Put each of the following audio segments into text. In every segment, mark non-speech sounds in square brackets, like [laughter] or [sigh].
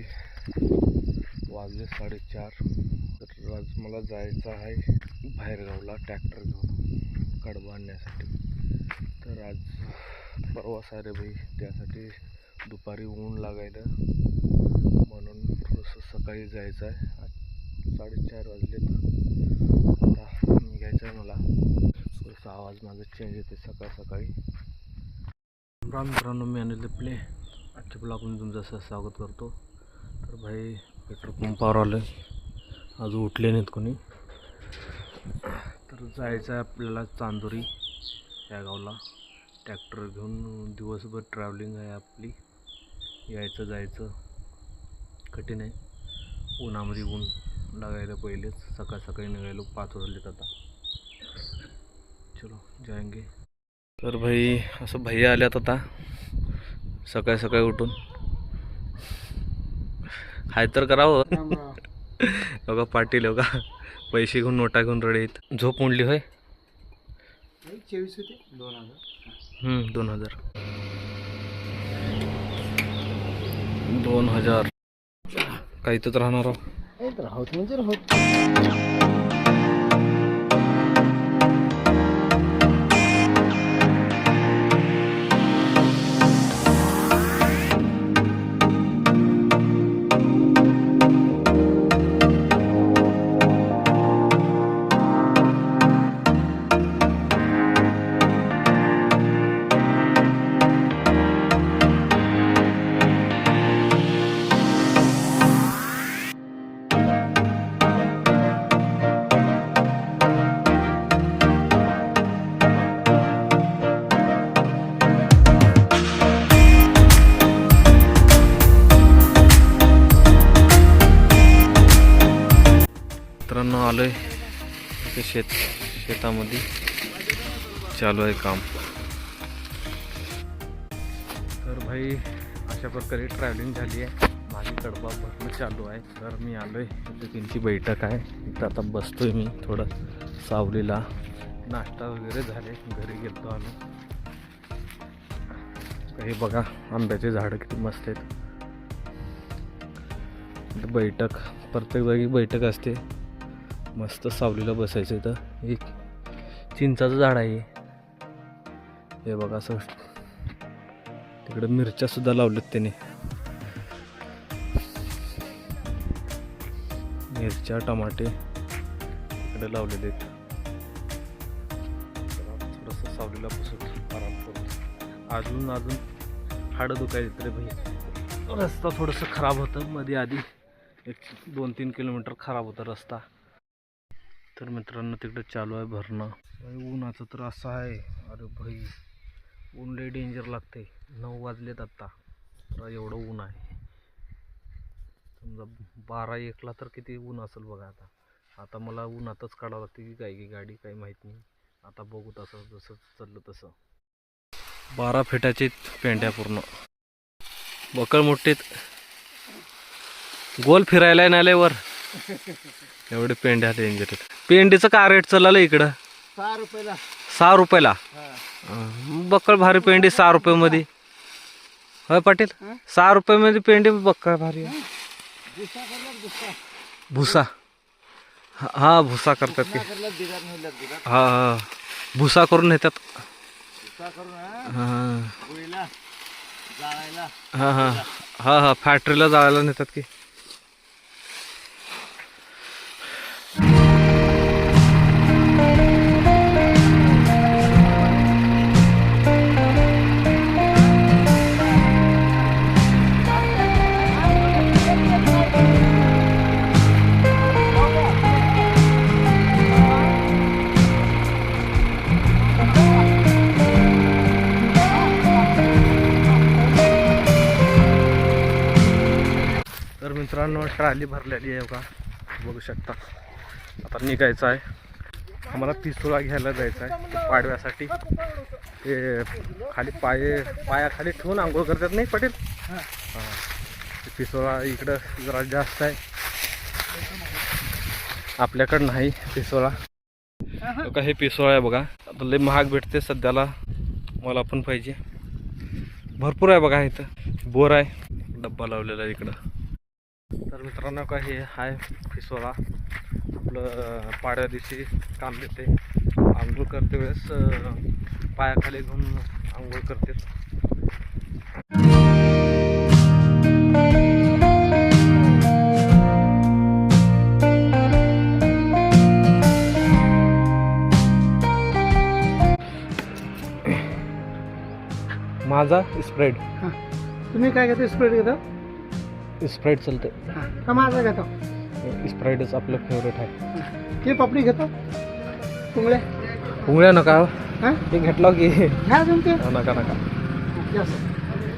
भाई वाजले साडेचार. तर आज मला जायचं आहे बाहेरगावला ट्रॅक्टर घेऊन कडबा आणण्यासाठी. तर आज प्रवास आहे रे भाई त्यासाठी दुपारी ऊन लागायला म्हणून थोडंसं सकाळी जायचं आहे. आज साडेचार वाजलेत. आता निघायचं आहे मला. थोडासा आवाज माझा चेंज येते सकाळ सकाळी. राम मित्रांनो मी अनिल प्ले आजच्या ब्लॉगमध्ये तुमचं स्वागत करतो. तर भाई पेट्रोल पंपावर आलं आज उठले नाहीत कोणी. तर जायचं आहे आपल्याला चांदोरी या गावला. ट्रॅक्टर घेऊन दिवसभर ट्रॅव्हलिंग आहे आपली. यायचं जायचं. कठीण आहे. उन्हामध्ये ऊन लागायला पहिलेच. सकाळ सकाळी निघायलो पाच वाजलेत आता. चलो जायंगे. तर भाई असं भैया आल्यात आता. सकाळी सकाळी उठून. हाय तर करावं. बघा [laughs] पाटील बघा पैसे घेऊन नोटा घेऊन रडे आहेत. झोप मोडली होय? चोवीस होते. दोन हजार. हम्म, दोन हजार. दोन हजार. काही तर राहणार आहो. राहत म्हणजे राहत मित्रांनो आलोय इथे शेत शेतामध्ये. चालू आहे काम. तर भाई अशा प्रकारे ट्रॅव्हलिंग झाली आहे. माझी कडबा भरणं चालू आहे. तर मी आलोय इथे त्यांची बैठक आहे. इथं आता बसतोय मी थोडं. सावलीला नाश्ता वगैरे झाले. घरी गेलतो आम्ही. काही बघा आंब्याचे झाडं किती मस्त आहेत. बैठक प्रत्येक जागी बैठक असते. मस्त सावलीला बसायचं इथं. एक चिंचाचं झाड आहे. हे बघा असं. तिकडं मिरच्या सुद्धा लावल्यात त्याने. मिरच्या टमाटे इकडे लावलेले आहेत. थोडंसं सावलीला बसून आराम करून. अजून अजून हाडं दुखायचे तरी भाई रस्ता थोडंसं खराब होतं. मध्ये आधी एक दोन तीन किलोमीटर खराब होता रस्ता. तर मित्रांनो तिकडे चालू आहे भरणं. भाई ऊनाचं तर असं आहे. अरे भाई ऊन लय डेंजर लागते नऊ वाजलेत आत्ता तर एवढं ऊन आहे. समजा बारा एकला तर किती ऊन असेल बघा आता. आता मला ऊनातच काढावं लागते की काय की गाडी काही माहीत नाही. आता बघू तसं जसं चाललं तसं. बारा फिटाचे पेंड्या पूर्ण. बकळ मोठेत. गोल फिरायला नाही वर. एवढे पेंड्या डेंजर आहेत पेंडीचं का रेट चाललं इकडं? सहा रुपयाला. सहा रुपयाला? बक्कळ भारी पेंडी सहा रुपयामध्ये. होय पाटील? सहा रुपयामध्ये पेंडी बक्कळ भारी आहे. भुसा हा हा, भुसा करतात की हा हा. भुसा करून हा. हा. जाळायला. हा हा. हा हा. फॅक्टरीला जायला नेतात की. मित्रांनो ट्राली भरलेली आहे का बघू शकता. आता निघायचं आहे. आम्हाला पिस्तुला घ्यायला जायचं आहे पाडव्यासाठी. ते खाली पाय पायाखाली ठेवून आंघोळ करतात. नाही पटेल? हां. पिसोळा इकडं जरा जास्त आहे. आपल्याकडं नाही पिसोळा बघा हे पिसोळा आहे बघा. आता लय महाग भेटते सध्याला. मला पण पाहिजे. भरपूर आहे बघा इथं. बोर आहे. डब्बा लावलेला आहे इकडं. तर मित्रांनो का हे हाय फिसोला आपलं पाड्या दिवशी काम देते. आंघोळ करते वेळेस पायाखाली घेऊन आंघोळ करते. माझा स्प्रेड हां. तुम्ही काय घेता स्प्रेड घेता? स्प्रेड चालते हां. माझा घेता? स्प्राईडच आपलं फेवरेट आहे. ते पापडी घेता. पुंगळ्या उंगळ्या नका हां. हे? घेतलं की. घ्या अजून ते. नका नका. हां, जास्त.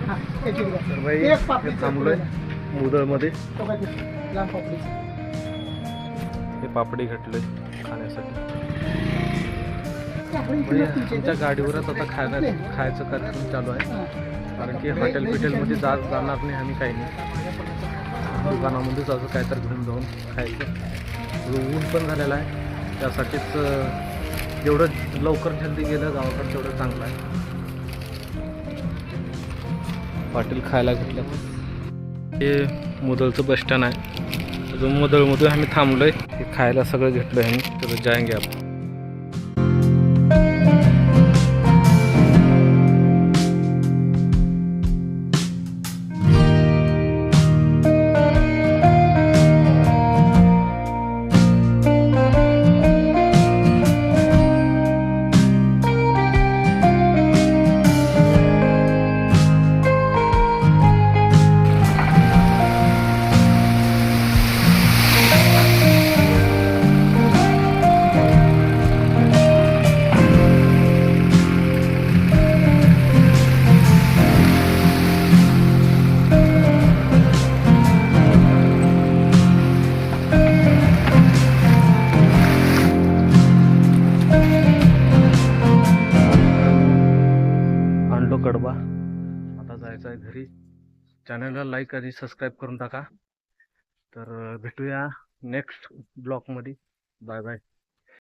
हां, एक एक घ्या. तर बाई एक हे पापडी थांबलोय. मुदळमध्ये. तो काय ते, पापडी. हे पापडी घेतलोय खाण्यासाठी. पापडी म्हणजे किंमत तुमची आमच्या इथे? गाडीवरच आता खायला खायचं कार्यक्रम चालू आहे. हां. कारण की हॉटेल बिटेलमध्ये जा जाणार नाही आम्ही काही नाही. दुकानामध्येच असं तर घेऊन जाऊन खायचं. ऊन पण झालेलं आहे त्यासाठीच जेवढं लवकर जल्दी गेलं गावाकडं तेवढं चांगलं आहे. हॉटेल खायला घेतलं हे मुदलचं बस स्टँड आहे. अजून मुदळमध्ये आम्ही थांबलो आहे खायला सगळं घेतलं आहे आम्ही. तर जायंगे आपण. कडबा. आता जायचं आहे घरी. चॅनलला लाईक आणि सबस्क्राईब करून टाका. तर भेटूया नेक्स्ट ब्लॉगमध्ये बाय बाय